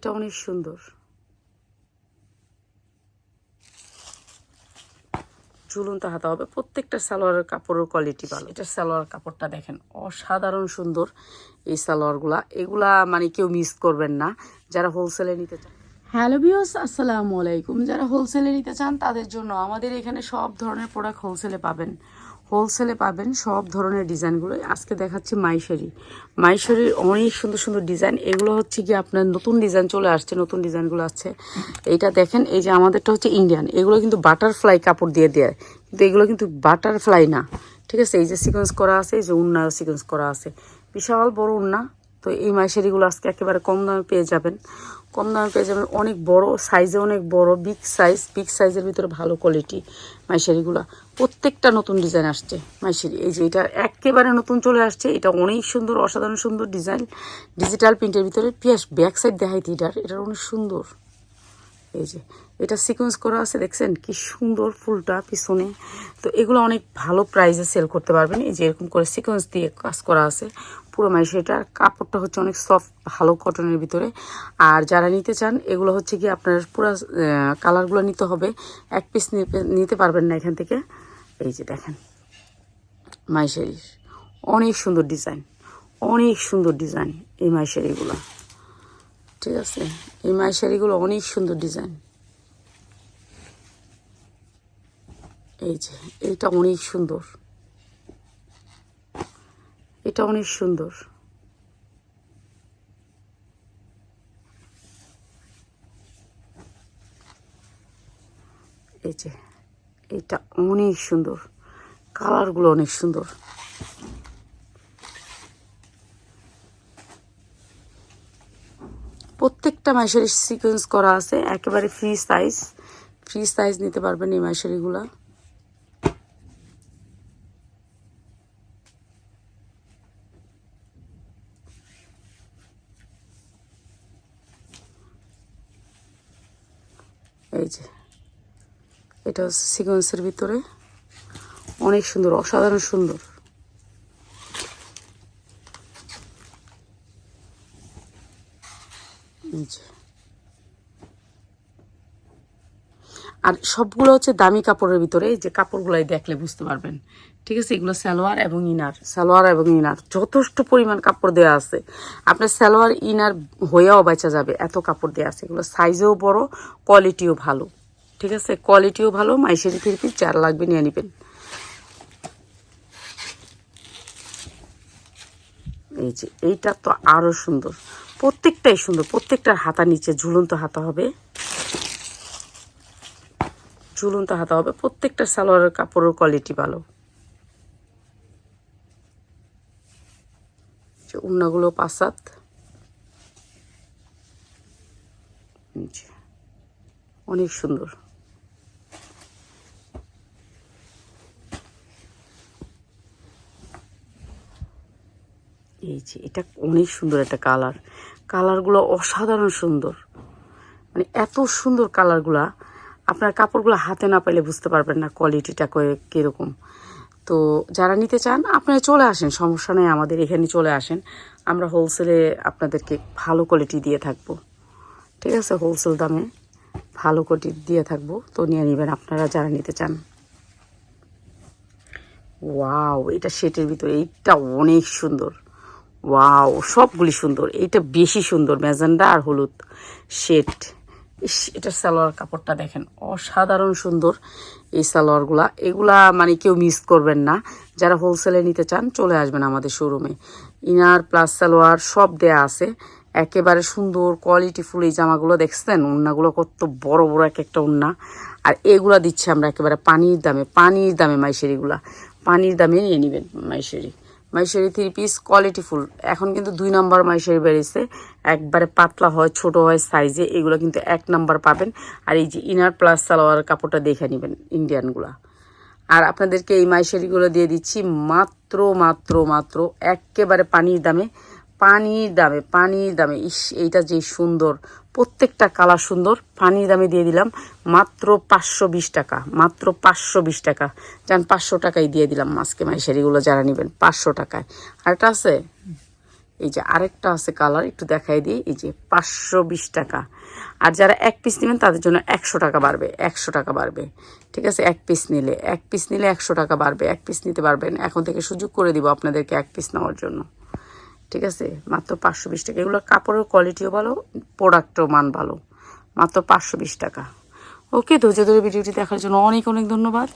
এটা অনেক সুন্দর। ঝুলন্ত হাতা হবে। প্রত্যেকটা সালোয়ারের কাপড়ের কোয়ালিটি ভালো। এটা সালোয়ার কাপড়টা দেখেন, অসাধারণ সুন্দর এই সালোয়ারগুলা। এগুলা মানে কেউ মিস করবেন না। যারা হোলসেলে নিতে চান। হ্যালো বিয়স আসসালামু আলাইকুম। যারা হোলসেলে নিতে চান, তাদের জন্য আমাদের এখানে সব ধরনের প্রোডাক্ট হোলসেলে পাবেন। হোলসেলে পাবেন সব ধরনের ডিজাইনগুলো। আজকে দেখাচ্ছি মাইশারি। মাইশারির অনেক সুন্দর সুন্দর ডিজাইন। এগুলো হচ্ছে কি আপনার নতুন ডিজাইন চলে আসছে, নতুন ডিজাইনগুলো আসছে এইটা দেখেন, এই যে আমাদেরটা হচ্ছে ইন্ডিয়ান। এগুলো কিন্তু বাটারফ্লাই কাপড় দিয়ে দেয়। কিন্তু এগুলো কিন্তু বাটারফ্লাই না। ঠিক আছে? এই যে সিকোয়েন্স করা আছে, এই যে উন্না সিকোয়েন্স করা আছে। বিশাল বড় উন্না। তো এই মাইশারিগুলো আজকে একেবারে কম দামে পেয়ে যাবেন। কম দামে পেয়ে যাবেন। অনেক বড় সাইজে অনেক বড় বিগ সাইজ বিগ সাইজের ভিতরে ভালো কোয়ালিটি মাইশারিগুলো। প্রত্যেকটা নতুন ডিজাইন আসছে মাইশারি। এই যে এটা একেবারে নতুন চলে আসছে। এটা অনেক সুন্দর, অসাধারণ সুন্দর ডিজাইন ডিজিটাল প্রিন্টের ভিতরে, পিয়াস ব্যাক সাইড দেখাইতে এটার এটা অনেক সুন্দর। এই যে, এটা সিকোয়েন্স করা আছে, দেখছেন? কি সুন্দর ফুলটা পিছনে। তো এগুলো অনেক ভালো প্রাইসে সেল করতে পারবেন। এই যে এরকম করে সিকোয়েন্স দিয়ে কাজ করা আছে। পুরো মাইশারিটার কাপড়টা হচ্ছে অনেক সফট ভালো কটনের ভিতরে। আর যারা নিতে চান, এগুলো হচ্ছে কি আপনার পুরো কালারগুলো নিতে হবে। এক পিস নিতে পারবেন না এখান থেকে। এই যে দেখেন, মাইশারির। অনেক সুন্দর ডিজাইন অনেক সুন্দর ডিজাইন এই মাইশারিগুলো। ঠিক আছে। এই মাই শাড়িগুলো অনেক সুন্দর ডিজাইন। এই যে এইটা অনেক সুন্দর। এটা অনেক সুন্দর। এই যে, এটা অনেক সুন্দর। কালারগুলো অনেক সুন্দর। প্রত্যেকটা মাইশারি সিকোয়েন্স করা আছে, একেবারে ফ্রি সাইজ ফ্রি সাইজ নিতে পারবেন এই মাইশারিগুলা। এই যে, এটা হচ্ছে সিকোয়েন্সের ভিতরে। অনেক সুন্দর, অসাধারণ সুন্দর এই যে। আর সবগুলো হচ্ছে দামি কাপড়ের ভিতরে, এই যে কাপড়গুলাই দেখলে বুঝতে পারবেন। ঠিক আছে, এগুলো সালোয়ার এবং ইনার, সালোয়ার এবং ইনার। যথেষ্ট পরিমাণ কাপড় দেওয়া আছে। আপনার সালোয়ার, ইনার হয়েও বাঁচা যাবে, এত কাপড় দেওয়া আছে। এগুলো সাইজেও বড়, কোয়ালিটিও ভালো। ঠিক আছে, কোয়ালিটিও ভালো, মাইসেরি থ্রি পিস, যার লাগবে নিয়ে নেবেন। এই যে, এইটা তো আরও সুন্দর। প্রত্যেকটাই সুন্দর প্রত্যেকটার হাতা নিচে ঝুলন্ত হাতা হবে। ঝুলন্ত হাতা হবে, প্রত্যেকটা সালোয়ারের কাপড়ের কোয়ালিটি ভালো। উন্নাগুলো পাসাত অনেক সুন্দর। এই এটা অনেক সুন্দর একটা কালার। কালারগুলো অসাধারণ সুন্দর। মানে এত সুন্দর কালারগুলা, আপনার কাপড়গুলো হাতে না পাইলে বুঝতে পারবেন না কোয়ালিটিটা কীরকম। তো যারা নিতে চান, আপনারা চলে আসেন, সমস্যা নেই, আমাদের এখানে চলে আসেন। আমরা হোলসেলে আপনাদেরকে ভালো কোয়ালিটি দিয়ে থাকব। ঠিক আছে? হোলসেল দামে ভালো কোয়ালিটি দিয়ে থাকব। তো নিয়ে নেবেন আপনারা যারা নিতে চান। ওয়াও, এটা সেটের ভিতরে, এইটা অনেক সুন্দর। ওয়াও, সবগুলি সুন্দর। এইটা বেশি সুন্দর, ম্যাজেন্ডা আর হলুদ শেড। এটা সালোয়ার কাপড়টা দেখেন, অসাধারণ সুন্দর এই সালোয়ারগুলা। এগুলা মানে কেউ মিস করবেন না। যারা হোলসেলে নিতে চান, চলে আসবেন আমাদের শোরুমে ইনার প্লাস সালোয়ার সব দেয়া আছে। একেবারে সুন্দর কোয়ালিটিফুল এই জামাগুলো, দেখছেন? উন্নাগুলো কত বড় বড় এক একটা উন্না আর এগুলা দিচ্ছি আমরা একেবারে পানির দামে পানির দামে মাইশেরিগুলা। পানির দামে নিয়ে নেবেন মাইশেরি। মাইশারি থ্রি পিস কোয়ালিটিফুল এখন কিন্তু দুই নম্বর মাইশারি বেরিয়েছে। একবারে পাতলা হয়, ছোট হয় সাইজে এগুলো কিন্তু এক নাম্বার পাবেন। আর এই যে ইনার প্লাস সালোয়ার কাপড়টা দেখে নেবেন ইন্ডিয়ানগুলা আর আপনাদেরকে এই মাইশারিগুলো দিয়ে দিচ্ছি মাত্র মাত্র মাত্র একেবারে পানির দামে পানির দামে পানির দামে, ইস, এইটা যে সুন্দর, প্রত্যেকটা কালার সুন্দর, পানির দামে দিয়ে দিলাম মাত্র পাঁচশো বিশ টাকা, মাত্র পাঁচশো বিশ টাকা। যান পাঁচশো টাকাই দিয়ে দিলাম আজকে মাইশারিগুলো যারা নেবেন, পাঁচশো টাকায়। আর একটা আছে? এই যে আরেকটা আছে কালার, একটু দেখাই দিই, এই যে পাঁচশো বিশ টাকা। আর যারা এক পিস নেবেন, তাদের জন্য একশো টাকা বাড়বে, একশো টাকা বাড়বে। ঠিক আছে? এক পিস নিলে, এক পিস নিলে একশো টাকা বাড়বে, এক পিস নিতে পারবেন। এখন থেকে সুযোগ করে দিব আপনাদেরকে এক পিস নেওয়ার জন্য। ঠিক আছে? মাত্র পাঁচশো বিশ টাকা। এগুলো কাপড়ের কোয়ালিটিও ভালো প্রোডাক্টও মান ভালো। মাত্র পাঁচশো বিশ টাকা। ওকে ধৈর্য ধরে ভিডিওটি দেখার জন্য অনেক অনেক ধন্যবাদ।